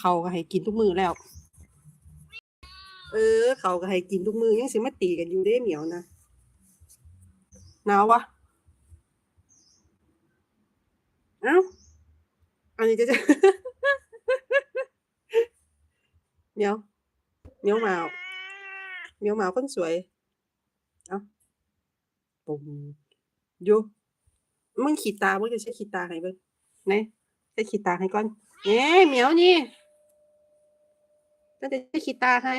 เขาก็ให้กินทุกมือแล้ว เออ เขาก็ให้กินทุกมือยังสิมาตีกันอยู่เด้เหมียวนะหนาววะเอ้าอันนี้จะจะเหมียวเหมียวหมาวเหมียวหมาวคนสวย เอ้าปุ่มอยู่มึงขีดตามึงจะใช้ขีดตาให้เบิ่งไหนใช้ขีดตาให้ก่อนเอ๊ะเหมียวนี่ จะจะใช้ขีดตาให้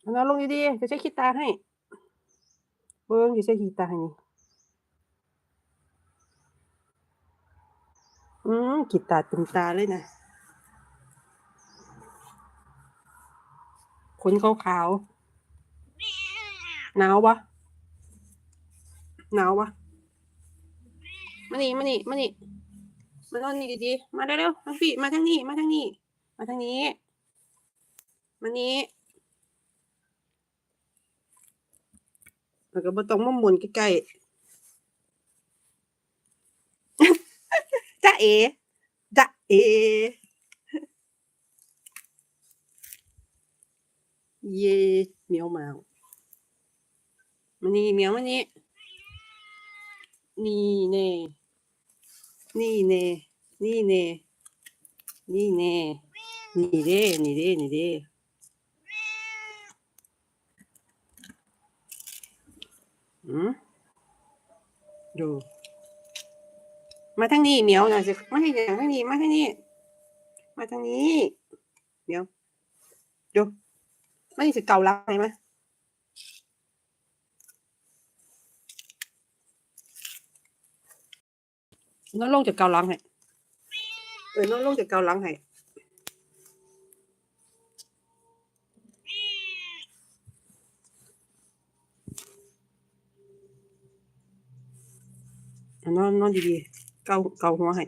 เอาน้องลงดีๆจะใช้ขีดตาให้ เบิ่งจะใช้ขีดตาให้นี่อืมขีดตาเต็มตาเลยนะขนขาวๆหนาวปะหนาวปะมานี่มานี่มานี่ มานอนนี่ดีๆ มาเร็วๆมาพี่มาทางนี้ มาทางนี้ มาทางนี้ มานี้แล้วก็บ่ต้องมาหมุนใกล้ๆจ้าเอจ้าเอ เย่เมียวมาวมานี่เมียวมานี่นี่เน่ นี่เน่นี่เน่นี่เน่นี่เด้นี่เด้นี่เด้อืมดู มาทางนี้เหมียวนะสิมาทางนี้มาทางนี้มาทางนี้ มาทางนี้เหมียวดูไม่สิเกาลังไหม ไหมน้องลงจากเกาลังให้เออน้องลงจากเกาลังให้เอานอนนอนดีๆ เกาเกาหัวให้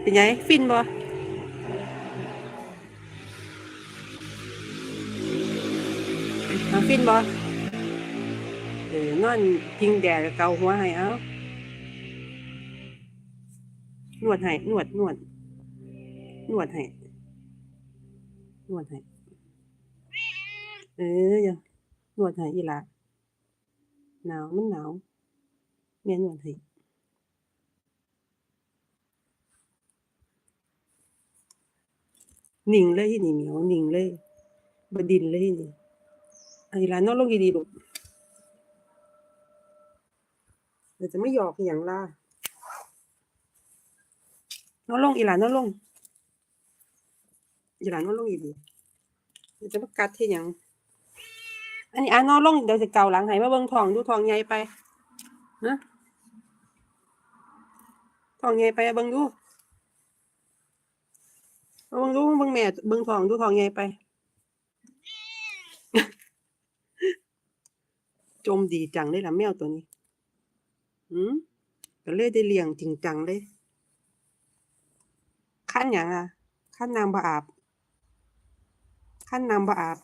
เป็นไงฟินบ่มาฟินบ่เออนอนพิงแดดเกาหัวให้เอานวดให้นวดนวดนวดให้นวดให้เอออย่านวดให้อีหละหนาวมันหนาวแม่นวดให้หนิงเลยนี่เหมียวหนิงเลยบดินเลยนี่อันนี้ร้านนอนลงดีๆลูก เดี๋ยวจะไม่หยอกอย่างล่ะนอนลงอีหลานนอนลงอีหลานนอนลงดีเดี๋ยวจะมากัดที่หยังอันนี้อะนอนลงเดี๋ยวจะเกาหลังให้มาเบิ่งทองดูทองใหญ่ไปนะทองใหญ่ไปเบิ่งดูเบิ่งดูเบิ่งแม่เบิ่งทองดูทองใหญ่ไปจมดีจังเลยล่ะแมวตัวนี้ อืมก็เลยได้เลี้ยงจริงจังเลยขั้นอย่างอะขั้นนางบะอาบขั้นนางบะอาบ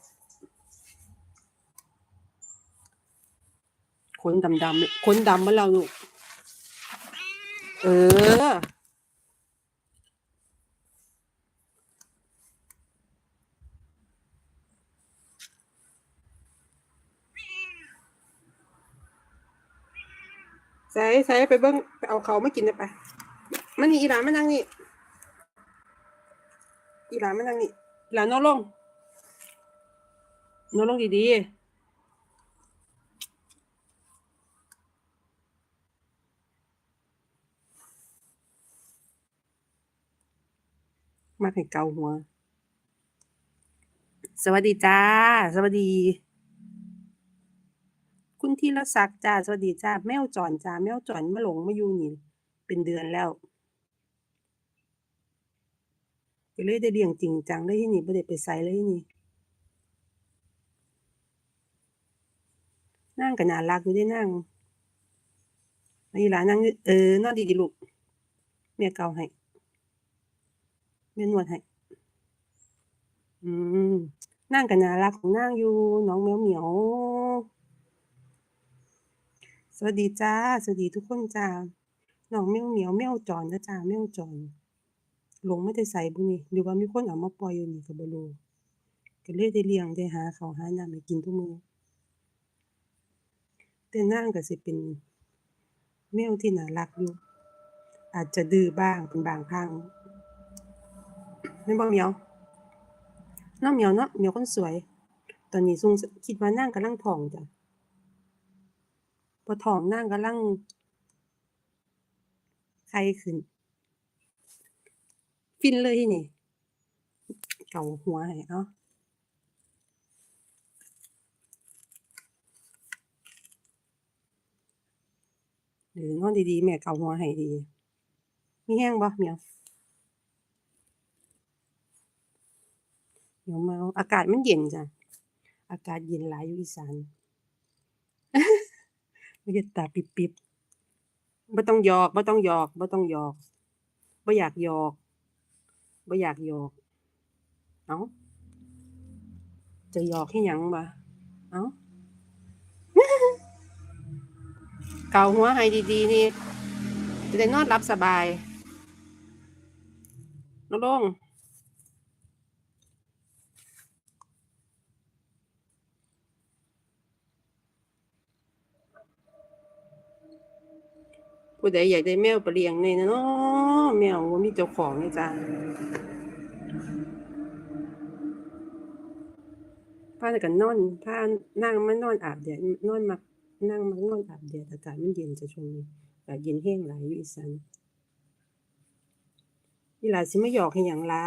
ขนดำดำขนดำมาแล้วลูกเออ ใส่ใส่ไปเบิ้งไปเอาเขาไม่กินได้ไปมันนี่อีหลานมานั่งนี่ อีหลานมานั่งนี่อีหลานนอนลงนอนลงดีๆมาให้เกาหัว สวัสดีจ้า สวัสดี คุณธีรศักดิ์จ้าสวัสดีจ้าแมวจรจ้าแมวจรมาหลงมาอยู่นี่ เป็นเดือนแล้วก็เลยได้เลี้ยงจริงจังเลยที่นี่บ่ได้ไปไสเลยที่นี่นั่งก็น่ารักอยู่ได้นั่งนี่ล่ะนั่งเออนอนดีๆลูกแม่เกาให้แม่นวดให้อืมนั่งก็น่ารักของนางอยู่น้องแมวเหมียว วัสดีจ้า สวัสดีทุกคนจ้าน้องแมวเหมียวแมวจรเด้อจ้าแมวจอรหลงไมาแต่ไสบุนี่หรือว่ามีคนเอามาปล่อยอยู่นี่ก็บ่รู้ก็เลยได้เลี้ยงได้หาเขาหาน้ำให้กินทุกมือแต่นางก็สิเป็นแมวที่น่ารักอยู่ อาจจะดื้อบ้างเป็นบางครั้งแม่นบ่เหมียวเนาะเหมียวเนาะเหมียวคนสวย ตอนนี้สงคิดว่านางกำลังท้องจ้ะ บ่ท้องนางกำลังไข่ขึ้น ฟินเลยทีนี้เกาหัวให้เอ้าเออนอนดีๆ แม่เกาหัวให้ดี มีแรงบ่เมียวเหมียวมาอากาศมันเย็นจ้ะ อากาศเย็นหลายอยู่อีสาน มันเฮ็ดตาปิบๆบ่ต้องหยอกบ่ต้องหยอกบ่ต้องหยอกบ่อยากหยอกบ่อยากหยอก เอ้า จะหยอกเฮ็ดหยังวะเอ้าเกาหัวให้ดีๆนี่จะได้นอนหลับสบายนรงค์ ผู้ใดอยากได้แมวไปเลี้ยงแหน่น้อแมวมีเจ้าของเลยจ้ะพากันนอนพานางมานอนอาบแดดนอนมักนางมักนอนอาบแดดอากาศมันเย็นจะช่วงนี้อากาศเย็นแรงหลายอยู่อีสานอีหลาสิมาหยอกเฮ็ดหยังล่ะ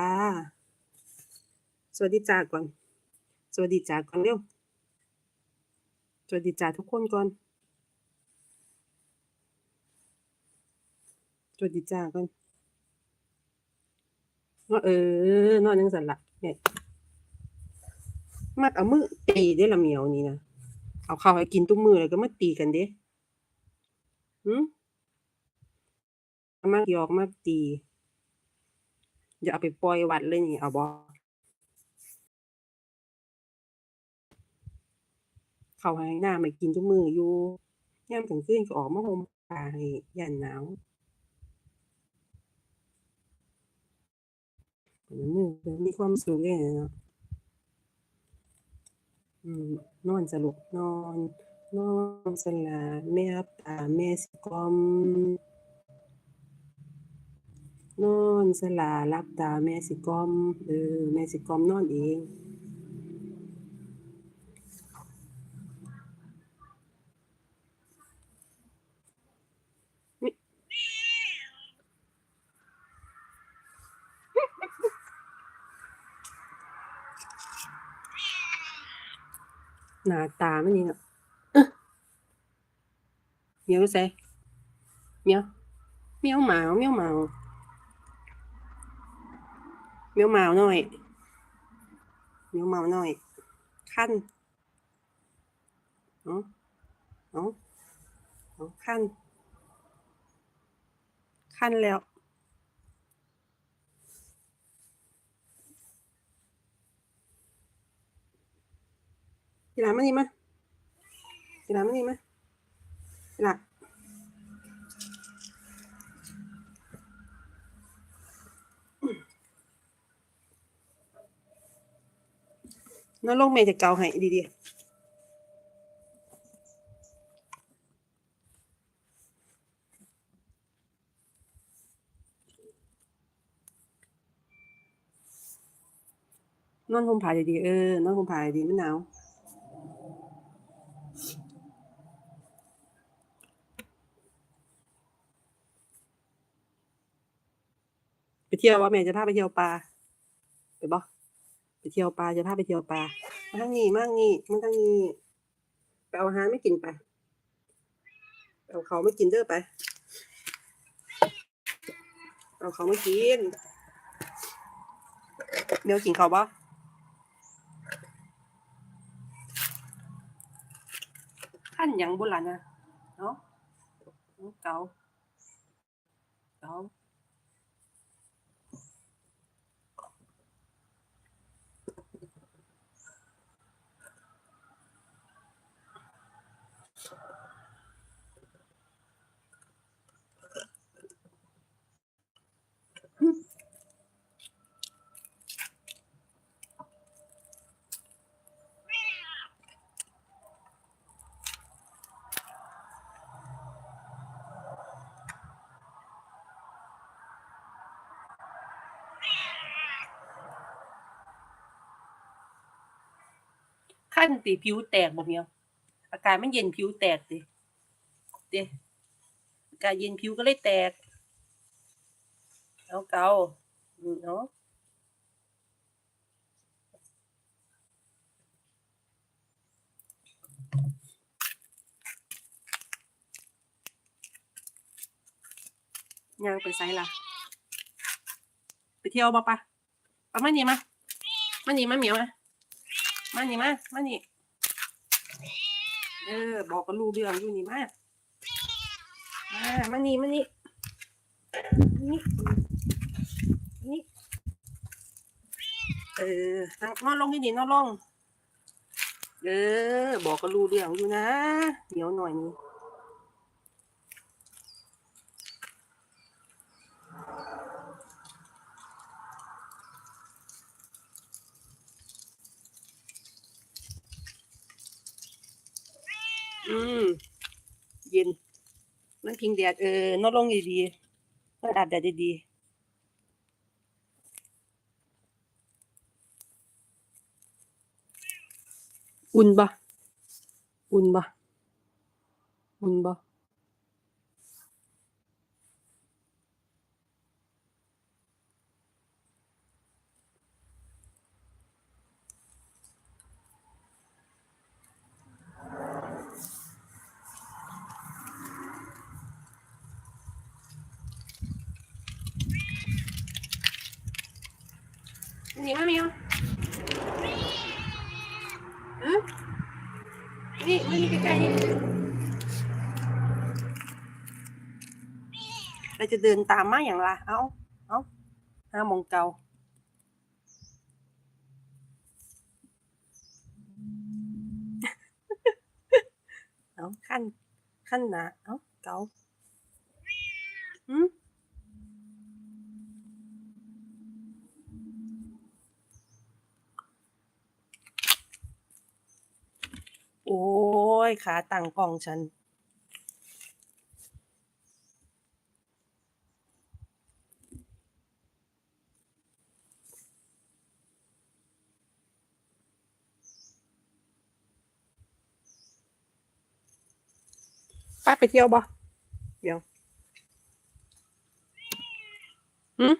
สวัสดีจ้าก่อน สวัสดีจ้าก่อนเร็ว สวัสดีจ้าทุกคนก่อน สวัสดีจ้าก่อนเนาะเออนอนจั่งซั้นล่ะแม่ยมักเอามือตีเดะล่ะเหมียวนี่นะเอาข้าวให้กินทุกมือแล้วก็มาตีกันเดะหือมักยอกมักตีอย่าเอาไปปล่อยวัดเลยนี่เอาบ่ข้าวให้หน้ำให้กินทุกมืออยู่ยามกลางคืนก็ออกมาห่มผ้าให้ย้านหนาว มือมีความสุขเดะเนาะอืมนอนสลุกนอน นอนสลาแม่รับตาแม่สิกอม นอนสลารับตาแม่สิกอมเออแม่สิกอมนอนเอง หน้าตามันนี่เนาะเออเหมียวอยู่ไสเหมียวเหมียวหมาวเหมียวหมาวเหมียวหมาวน้อยเหมียวหมาวน้อยคันเอ้าเอ้าเอ้าคันคันแล้ว อีหลามานี่มาอีหลามานี่มาอีหลาอืมนอนลงแม่จะเกาให้ดีๆนอนห่มผ้าดีๆเออนอนห่มผ้าดีๆมันหนาว เที่ยวบ่แม่จะพาไปเที่ยวป่าไปบ่ไปเที่ยวป่าจะพาไปเที่ยวป่ามาทางนี้มาทางนี้มาทางนี้ไปเอาอาหารมากินไปเอาเขาวมากินเด้อไป เอาเขาวมากินเหมียวกินเขาบ่คันหยังบุล่ะนะเอ้าเอ้าเกาเกา นติผิวแตกบ่เหมียวอากาศมันเย็นผิวแตกติเด้อากาศเย็นผิวก็เลยแตกเอาเกาเอาะย่างไปไสล่ะ ไปเที่ยวบ่ปะปะมานี่มามานี่มาเหมียวมา มานี่มามานี่เออ บอกกันรูเรื่องอยู่นี่มามามานี่มานี่นี่นี่เออนั่งนอนลงที่นี่นอนลง เออ บอกกันรูเรื่องอยู่นะเดี๋ยวหน่อยนี้ อืมเย็น มันพิงแดดเออนอนลงดีๆนอนอาบแดดดีๆอุ่นบ่อุ่นบ่อุ่นบ่ มาเมียวฮะนี่มานี่ใกล้ๆนี่เราจะเดินตามมาอย่างละเอาเอาห้ามงเกาเอาขั้นขั้นหนาเอาเกาหืมโอ้ ยขาตั้งกล้องฉัน ป้าไปเที่ยวบ่เดี๋ยวหืม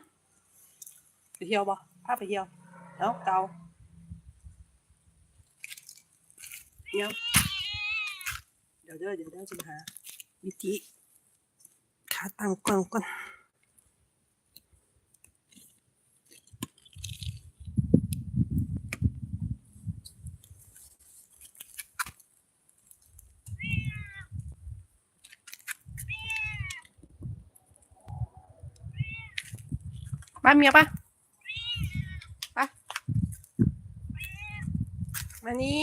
ไปเที่ยวบ่ป้าไปเที่ยว เอาเกาเดี๋ยว เดี๋ยวเด้อเดี๋ยวเด้อจะหาวิธีขาตั้งกล้องก่อนมาเมียปะปะมานี่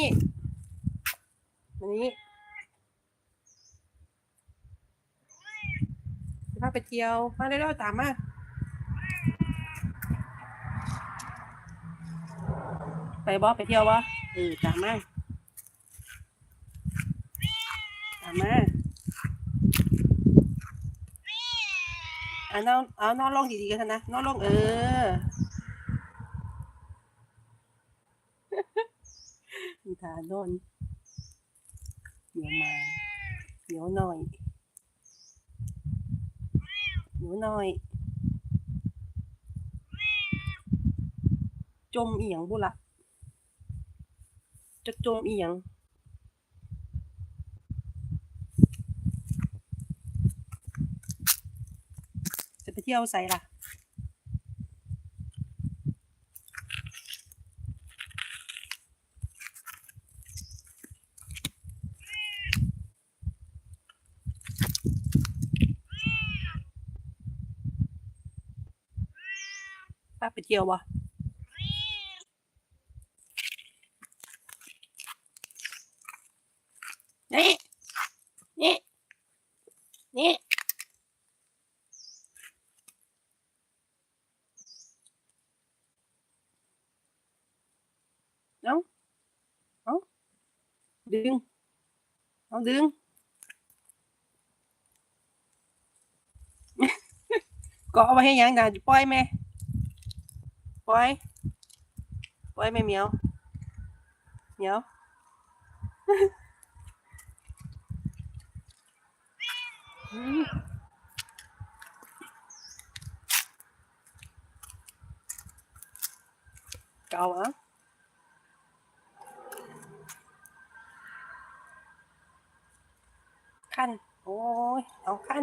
มานี่จะพา ไปเที่ยว มาเร็วๆตามมาไปบ่ไปเที่ยวบ่เออตามมาตามมาอะนอนเอานอนลงดีๆกันเถอะนะนอนลงเออมีทานอนเดี๋ยวมา เดี๋ยวหน่อยเดี๋ยว หน่อย จมเอียงบุละจะจมเอียงจะไปเที่ยวใส่ล่ะ ป้าไปเที่ยววะนี่ นี่ นี่ เอาเอาดึง เอาดึงเกาะเอา ไว้ให้หยังด่าปล่อยแม่ ปล่อย ปล่อย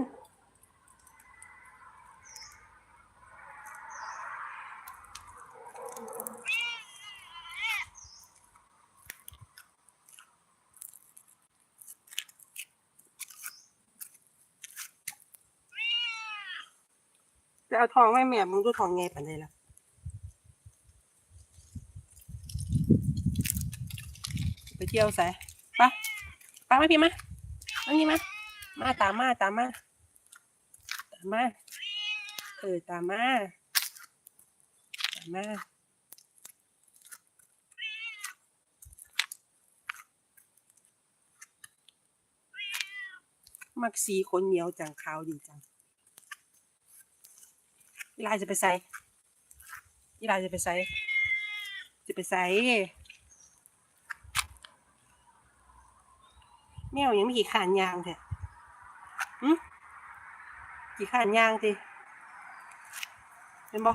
แม่ เอาทองไว้แม่มึงดูทองไงปันเลยล่ะไปเที่ยวใส่ปะปะมาพี่มามาพี่มามาตามมาตามมาตามมาเออตามมาตามมามักสีขนเหนียวจังขาวดีจัง อีลาจะไปใส่อีลาจะไปใส่จะไปใส่แมวยังมีกี่ขานยางเถอะหึกี่ขานยางติเห็นบ่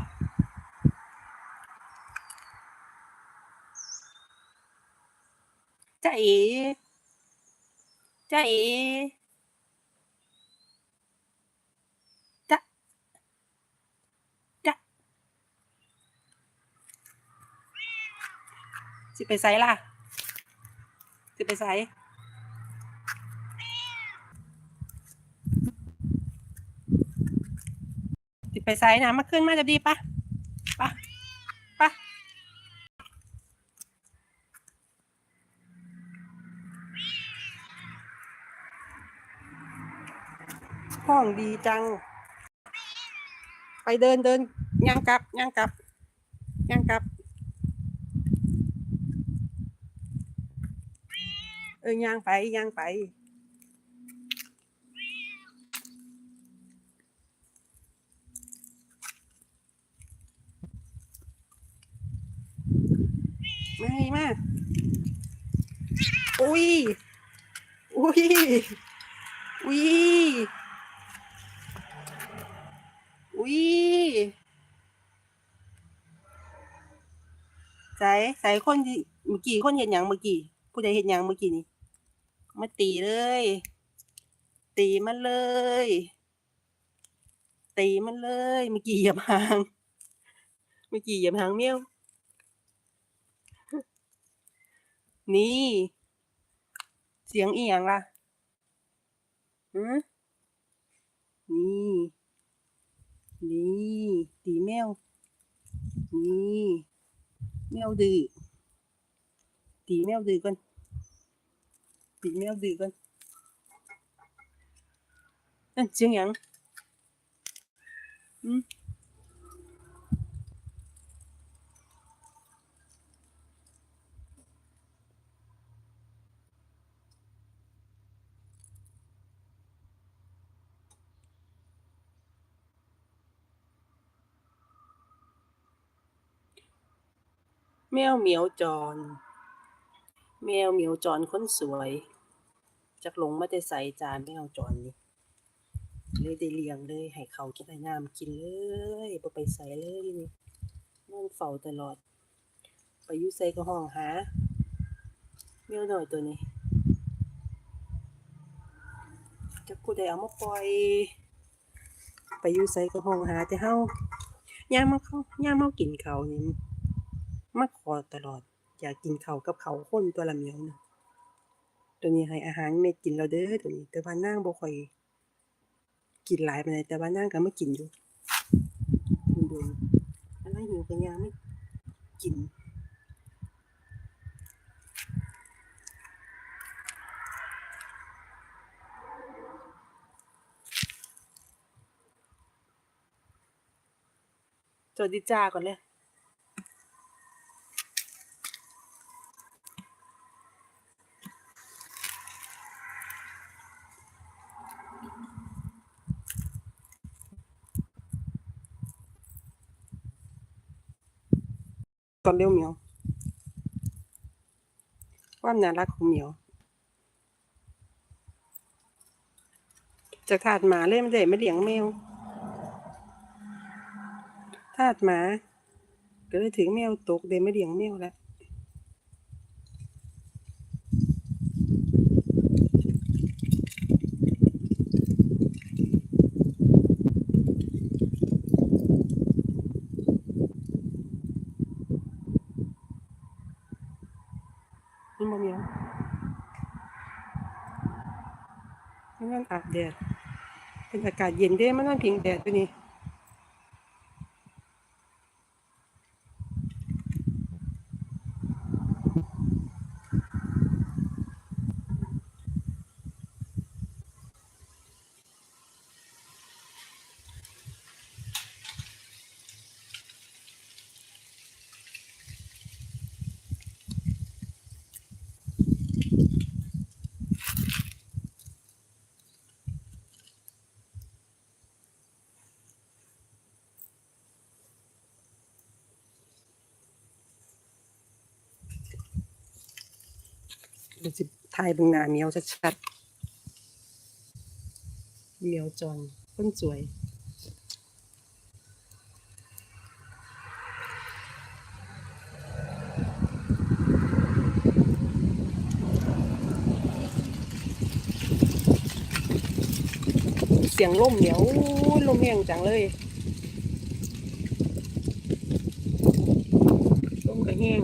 จ้าเอ๋จ้าเอ๋จ้า สิ ไปไซล่ะ สิไปไซสิไปไซนะมาขึ้นมาจะดีปะปะปะห้องดีจัง ไปเดินเดินย่างกลับย่างกลับย่างกลับ เออย่างไปย่างไป ไม่มาอุ้ย อุ้ย อุ้ย อุ้ยใส่ใส่คนเมื่อกี้คนเห็นหยังเมื่อกี้ผู้ใดเห็นหยังเมื่อกี้นี่ มาตีเลย ตีมันเลย ตีมันเลยเมื่อกี้เหยียบหางเมื่อกี้เหยียบหางเมียว นี่ เสียงเอียงล่ะหือนี่ นี่ตีแมว นี่ แมวดื้อตีแมวดื้อก่อน ตีแมวดื้อก่อนนั่นเสียงหยังอืมแมวเหมียวจร แมวเหมียวจรคนสวย จักหลงมาแต่ใส่จานแมวจรนี่เลยได้เลี้ยงเลยให้เขากินให้น้ำกินเลยบ่ไปใส่เลยนี่นอนเฝ้าตลอด ไปยู่ไสก็ห้องหาแมวน้อยตัวนี้จักผู้ใดเอามาปล่อย ไปอยู่ไสก็ห้องหาแต่เฮายามาเข้าย่ามเฮากินเขานี่มาขอตลอด อยากกินเขากับเขาคนตัวละเมียวน่ะ ตัวนี้ให้อาหารเม็ดกินแล้วเด้อตัวนี้ แต่ว่านางบ่ค่อยกินหลายไปานใดแต่ว่านางก็ไมากินอยู่ดนๆอันนั้นหิวก็ยางไม่กินสวัสดีจ้าก่อนเลย ตอนเลี้ยวเหมียวความน่ารักของเหมียว จะถาดหมาเล่นไม่ได้ไม่เลี้ยงแมวถาดหมา ก็เลยถึงแมวตกเดยไม่เลี้ยงแมวแล้ว มันนอนอาบแดดเป็นอากาศเย็นเด้มานั่งพิงแดดตัวนี้ ดี๋ยวสิถ่ายบิ่งหน้าเมียวชัดๆเมียวจอนคนสวยเสียงลมเหนียวลมแรงจังเลยลมก็แห้ง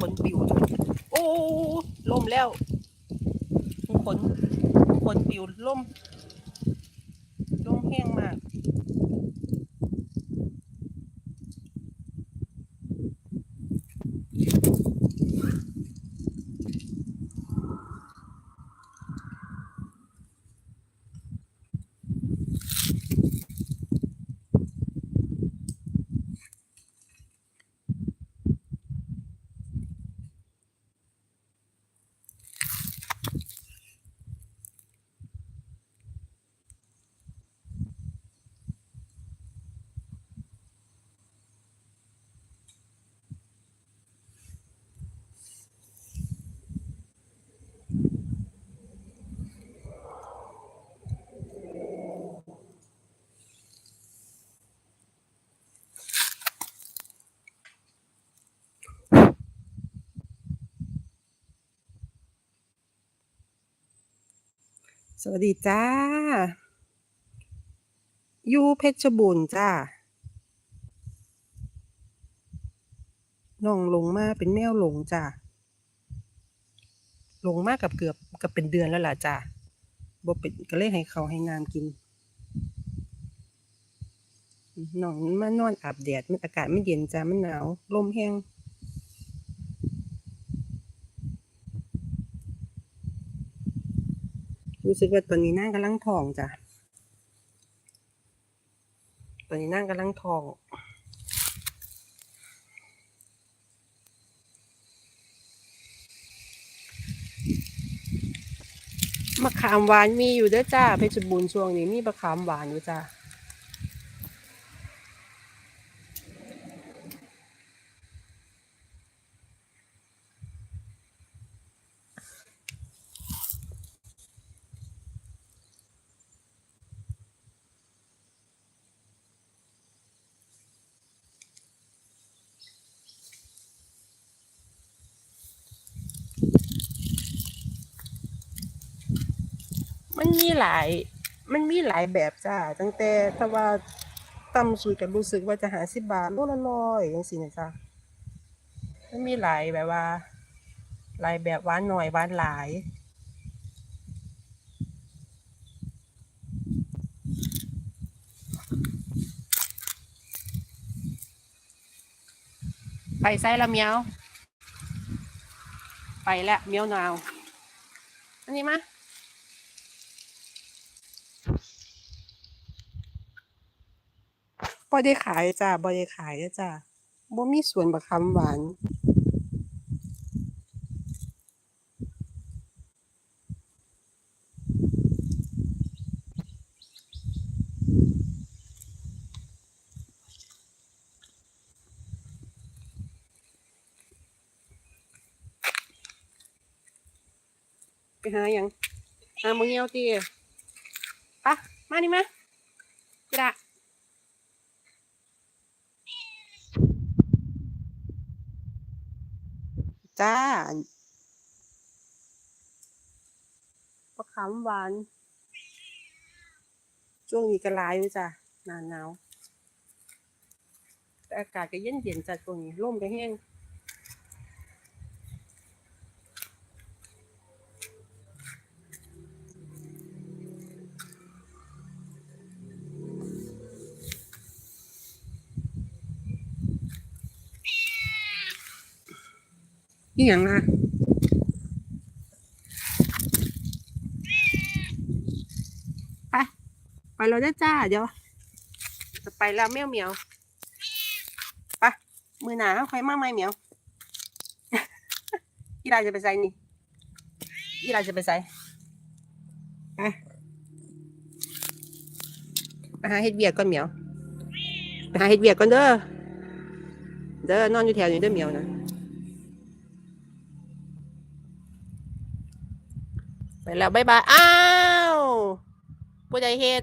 ขนปิวจนโอ้ล่มแล้วขนขนปิวล่มล่มแห้งมาก ส วัสดีจ้า ยูเพชรบูรณ์จ้าน้องลงมาเป็นแมวลงจ้าลงมากกับเกือบกับเป็นเดือนแล้วล่ะจ้าบ่เป็นก็เลยให้เขาให้น้ำกินน้องมันมานอนอาบแดดมันอากาศไมันเย็นจ้ามันหนาวลมแห้ง รู้สึกว่าตอนนี้นั่งกำลังทองจ้ะตอนนี้นั่งกำลังทองมะขามหวานมีอยู่ด้วยจ้าเพชรบูรณ์ช่วงนี้มีมะขามหวานอยู่จ้า มันมีหลาย มันมีหลายแบบจ้าตั้งแต่ถ้าว่าต่ำสุดก็รู้สึกว่าจะหาสิบบาทโลละร้อยจังซี่นะจ้ามันมีหลายแบบว่า หลายแบบหวานหน่อยหวานหลายไปไซละเมียว ไปแล้วเมียวนาว อันนี้มา บ่ได้ขายจ้าบ่ได้ขายนะจ้าบ่มีสวนบักคำหวานไปหาอย่างหาโมเงี้ยวตีปะมานี่มาจ้ะ จ้าปลาขามหวาน ช่วงนี้ก็หลายอยู่จ้ะหน้าหนาวแต่อากาศก็เย็นเย็นๆจ้ะช่วงนี้ลมก็แห้ง นี่หยังล่ะไป ไปแล้วนะจ้าเดี๋ยวจะไปแล้วเมียวเหมียวไปมือหนาค่อยมาไหมเหมียวอีลาจะไปใส่นี่อีลาจะไปใส่ไปไปหาเฮ็ดเบียกก่อนเหมียวไปหาเฮ็ดเบียกก่อนเด้อเด้อนอนอยู่แถวนี้เด้อเหมียวนะ แล้วบ๊ายบาย อ้าวผู้ใดเฮ็ด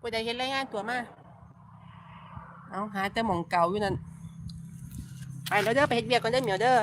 ผู้ใดเฮ็ดรายงานตัวมา เอาหาแต่หมองเก่าอยู่นั่น ไปแล้วเด้อไปเฮ็ดเบียกก่อนเด้อเหมียวเด้อ